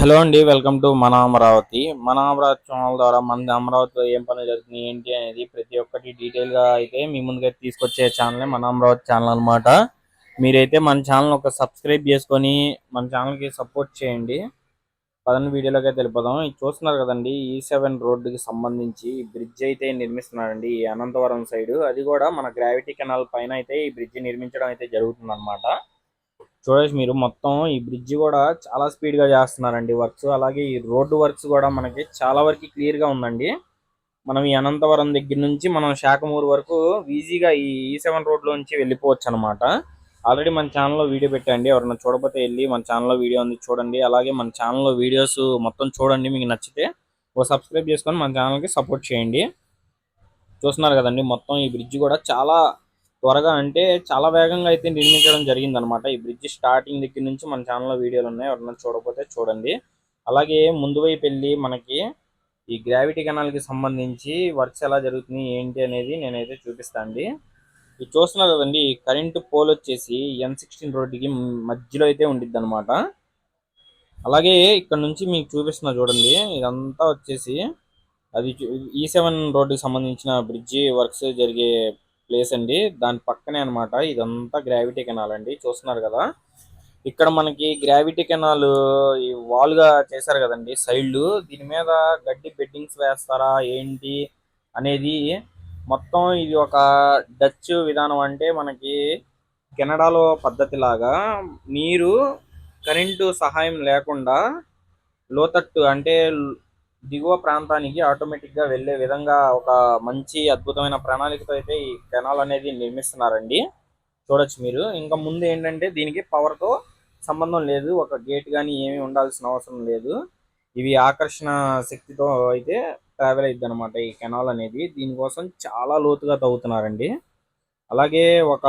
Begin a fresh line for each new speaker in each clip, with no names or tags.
Hello అండి welcome to మన అమరావతి. మన అమరావతి ఛానల్ ద్వారా మన అమరావతిలో ఏం పనులు జరుగుతుంది ఏంటి అనేది ప్రతి ఒక్కటి డీటెయిల్గా అయితే మీ ముందుగా తీసుకొచ్చే ఛానల్ మన అమరావతి ఛానల్ అనమాట మీరైతే మన ఛానల్ ఒక సబ్స్క్రైబ్ చేసుకొని మన ఛానల్కి సపోర్ట్ చేయండి. పదని వీడియోలోకి అయితే వెళ్ళిపోదాం. ఇది చూస్తున్నారు కదండి e ఈ సెవెన్ రోడ్డుకి సంబంధించి బ్రిడ్జ్ అయితే నిర్మిస్తున్నారండి ఈ అనంతవరం సైడ్ అది కూడా మన గ్రావిటీ కెనాల్ పైన అయితే ఈ బ్రిడ్జ్ నిర్మించడం అయితే జరుగుతుంది చూడొచ్చు మీరు మొత్తం ఈ బ్రిడ్జ్ కూడా చాలా స్పీడ్గా చేస్తున్నారండి వర్క్స్ అలాగే ఈ రోడ్డు వర్క్స్ కూడా మనకి చాలా వరకు క్లియర్గా ఉందండి. మనం ఈ అనంతవరం దగ్గర నుంచి మనం శాఖమూరు వరకు ఈజీగా ఈ e ఈ సెవెన్ రోడ్ నుంచి వెళ్ళిపోవచ్చు అనమాట ఆల్రెడీ మన ఛానల్లో వీడియో పెట్టండి ఎవరైనా చూడకపోతే వెళ్ళి మన ఛానల్లో వీడియో ఉంది చూడండి. అలాగే మన ఛానల్లో వీడియోస్ మొత్తం చూడండి. మీకు నచ్చితే ఓ సబ్స్క్రైబ్ చేసుకొని మన ఛానల్కి సపోర్ట్ చేయండి. చూస్తున్నారు కదండి మొత్తం ఈ బ్రిడ్జ్ కూడా చాలా త్వరగా అంటే చాలా వేగంగా అయితే నిర్మించడం జరిగింది అనమాట ఈ బ్రిడ్జ్ స్టార్టింగ్ దగ్గర నుంచి మన ఛానల్లో వీడియోలు ఉన్నాయి. ఎవరన్నా చూడకపోతే చూడండి. అలాగే ముందు వైపు వెళ్ళి మనకి ఈ గ్రావిటీ కణాలకి సంబంధించి వర్క్స్ ఎలా జరుగుతుంది ఏంటి అనేది నేనైతే చూపిస్తాను అండి ఇది చూస్తున్నారు కదండి కరెంటు పోల్ వచ్చేసి ఎన్ సిక్స్టీన్ రోడ్డుకి మధ్యలో అయితే ఉండిద్ది అనమాట అలాగే ఇక్కడ నుంచి మీకు చూపిస్తున్నా చూడండి ఇదంతా వచ్చేసి అది ఈ సెవెన్ రోడ్డుకి సంబంధించిన బ్రిడ్జి వర్క్స్ జరిగే ప్లేస్ అండి. దాని పక్కనే అనమాట ఇదంతా గ్రావిటీ కెనాల్ అండి. చూస్తున్నారు కదా? ఇక్కడ మనకి గ్రావిటీ కెనాల్ ఈ వాల్గా చేశారు కదండి సైడ్లు దీని మీద గడ్డి బెడ్డింగ్స్ వేస్తారా? ఏంటి? అనేది మొత్తం ఇది ఒక డచ్ విధానం అంటే మనకి కెనడాలో పద్ధతి లాగా నీరు కరెంటు సహాయం లేకుండా లోతట్టు అంటే దిగువ ప్రాంతానికి ఆటోమేటిక్గా వెళ్ళే విధంగా ఒక మంచి అద్భుతమైన ప్రణాళికతో అయితే ఈ కెనాల్ అనేది నిర్మిస్తున్నారండి. చూడొచ్చు మీరు. ఇంకా ముందు ఏంటంటే దీనికి పవర్తో సంబంధం లేదు. ఒక గేట్ కానీ ఏమీ ఉండాల్సిన అవసరం లేదు. ఇవి ఆకర్షణ శక్తితో అయితే ట్రావెల్ అయింది అనమాట ఈ కెనాల్ అనేది. దీనికోసం చాలా లోతుగా తవ్వుతున్నారండి. అలాగే ఒక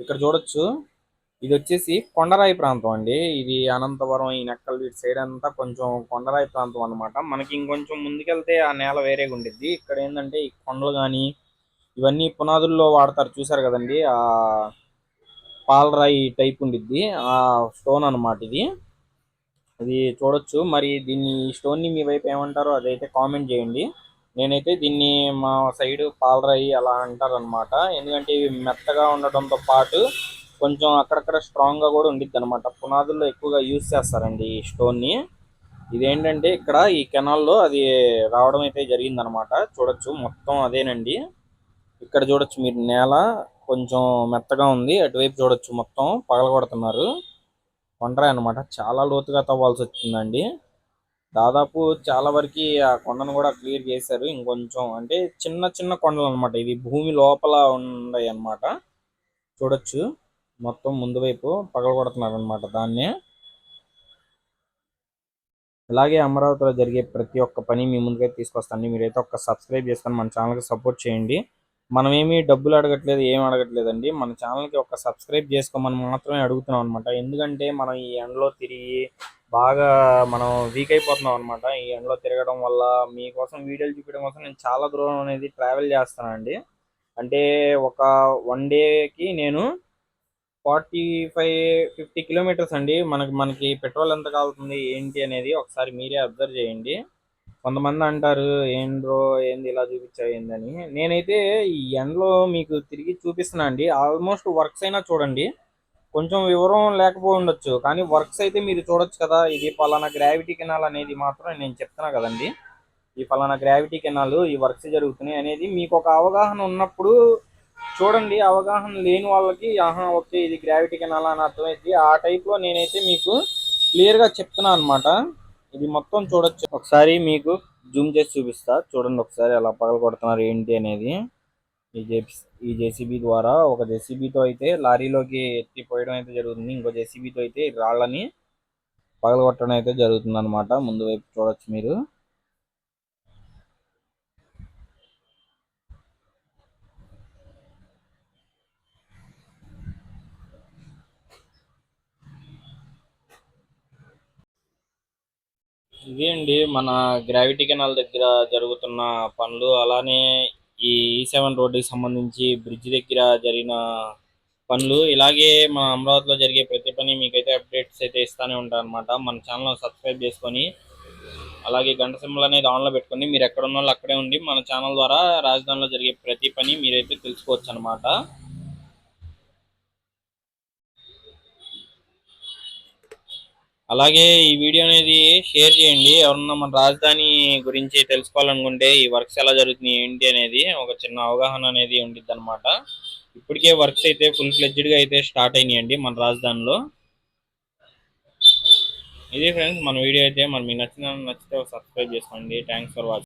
ఇక్కడ చూడొచ్చు. ఇది వచ్చేసి కొండరాయి ప్రాంతం అండి. ఇది అనంతవరం ఈ నెక్కలు ఇటు సైడ్ అంతా కొంచెం కొండరాయి ప్రాంతం అనమాట మనకి ఇంకొంచెం ముందుకెళ్తే ఆ నేల వేరేగా ఉండిద్ది. ఇక్కడ ఏంటంటే ఈ కొండలు కానీ ఇవన్నీ పునాదుల్లో వాడతారు చూసారు కదండి. ఆ పాలరాయి టైప్ ఉండిద్ది. ఆ స్టోన్ అనమాట ఇది. అది చూడొచ్చు. మరి దీన్ని ఈ స్టోన్ని మీ వైపు ఏమంటారో అదైతే కామెంట్ చేయండి. నేనైతే దీన్ని మా సైడ్ పాలరాయి అలా అంటారు అనమాట ఎందుకంటే ఇవి మెత్తగా ఉండటంతో పాటు కొంచెం అక్కడక్కడ స్ట్రాంగ్గా కూడా ఉండిద్ది అనమాట పునాదుల్లో ఎక్కువగా యూజ్ చేస్తారండి ఈ స్టోన్ని. ఇదేంటంటే ఇక్కడ ఈ కెనాల్లో అది రావడం అయితే జరిగిందనమాట చూడొచ్చు మొత్తం అదేనండి. ఇక్కడ చూడొచ్చు మీరు నేల కొంచెం మెత్తగా ఉంది. అటువైపు చూడొచ్చు మొత్తం పగలగొడుతున్నారు. కొండరాయి అనమాట చాలా లోతుగా తవ్వాల్సి వచ్చిందండి. దాదాపు చాలా వరకు ఆ కొండను కూడా క్లియర్ చేశారు. ఇంకొంచెం అంటే చిన్న చిన్న కొండలు అనమాట ఇది భూమి లోపల ఉన్నాయి అనమాట చూడొచ్చు. మొత్తం ముందు వైపు పగలగొడుతున్నారు అనమాట దాన్ని. ఇలాగే అమరావతిలో జరిగే ప్రతి ఒక్క పని మీ ముందుగా తీసుకొస్తాను మీరైతే ఒక సబ్స్క్రైబ్ చేస్తాను మన ఛానల్కి సపోర్ట్ చేయండి. మనం ఏమి డబ్బులు అడగట్లేదు ఏం అడగట్లేదండి. మన ఛానల్కి ఒక సబ్స్క్రైబ్ చేసుకోమని మాత్రమే అడుగుతున్నాం అనమాట ఎందుకంటే మనం ఈ ఎండలో తిరిగి బాగా మనం వీక్ అయిపోతున్నాం అనమాట ఈ ఎండలో తిరగడం వల్ల మీకోసం వీడియోలు చూపించడం కోసం నేను చాలా దూరం అనేది ట్రావెల్ చేస్తానండి. అంటే ఒక వన్ డేకి నేను ఫార్టీ ఫైవ్ ఫిఫ్టీ కిలోమీటర్స్ అండి. మనకి మనకి పెట్రోల్ ఎంత కాలుతుంది ఏంటి అనేది ఒకసారి మీరే అబ్జర్వ్ చేయండి. కొంతమంది అంటారు ఏంద్రో ఏంది ఇలా చూపించావు ఏందని నేనైతే ఈ ఎండలో మీకు తిరిగి చూపిస్తున్నా అండి. ఆల్మోస్ట్ వర్క్స్ అయినా చూడండి. కొంచెం వివరం లేకపోయి ఉండొచ్చు. కానీ వర్క్స్ అయితే మీరు చూడొచ్చు కదా. ఇది పలానా గ్రావిటీ కెనాల్ అనేది మాత్రం నేను చెప్తున్నా కదండి. ఈ పలానా గ్రావిటీ కెనాల్ ఈ వర్క్స్ జరుగుతున్నాయి అనేది మీకు ఒక అవగాహన ఉన్నప్పుడు చూడండి అవగాహన లేని వాళ్ళకి ఆహా ఓకే ఇది గ్రావిటీ కెనాలా అని అర్థమైంది. ఆ టైప్లో నేనైతే మీకు క్లియర్గా అనమాట ఇది మొత్తం చూడొచ్చు. ఒకసారి మీకు జూమ్ చేసి చూపిస్తా. చూడండి ఒకసారి ఎలా పగల కొడుతున్నారు ఏంటి అనేది. ఈ జేపీ ఈ జేసీబీ ద్వారా ఒక జేసీబీతో అయితే లారీలోకి ఎత్తిపోయడం అయితే జరుగుతుంది. ఇంకో జేసీబీతో అయితే రాళ్ళని పగలగొట్టడం అయితే జరుగుతుంది అనమాట ముందు వైపు చూడొచ్చు మీరు. ఇదే అండి. మన గ్రావిటీ కెనాల్ దగ్గర జరుగుతున్న పనులు అలానే ఈ e ఈ సెవెన్ రోడ్డుకి సంబంధించి బ్రిడ్జ్ దగ్గర జరిగిన పనులు. ఇలాగే మన అమరావతిలో జరిగే ప్రతి పని మీకైతే అప్డేట్స్ అయితే ఇస్తానే ఉంటాను అనమాట మన ఛానల్ సబ్స్క్రైబ్ చేసుకొని అలాగే గంట సింబల్ అనేది ఆన్లో పెట్టుకొని మీరు ఎక్కడ ఉన్న వాళ్ళు అక్కడే ఉండి మన ఛానల్ ద్వారా రాజధానిలో జరిగే ప్రతి పని మీరైతే తెలుసుకోవచ్చు అనమాట అలాగే ఈ వీడియో అనేది షేర్ చేయండి. ఎవరన్నా మన రాజధాని గురించి తెలుసుకోవాలనుకుంటే ఈ వర్క్స్ ఎలా జరుగుతున్నాయి ఏంటి అనేది ఒక చిన్న అవగాహన అనేది ఉండిద్ది అనమాట ఇప్పటికే వర్క్స్ అయితే ఫుల్ ఫ్లెడ్జ్డ్గా అయితే స్టార్ట్ అయినాయండి మన రాజధానిలో. ఇది ఫ్రెండ్స్ మన వీడియో అయితే మరి మీకు నచ్చిన నచ్చితే సబ్స్క్రైబ్ చేసుకోండి. Thanks for watching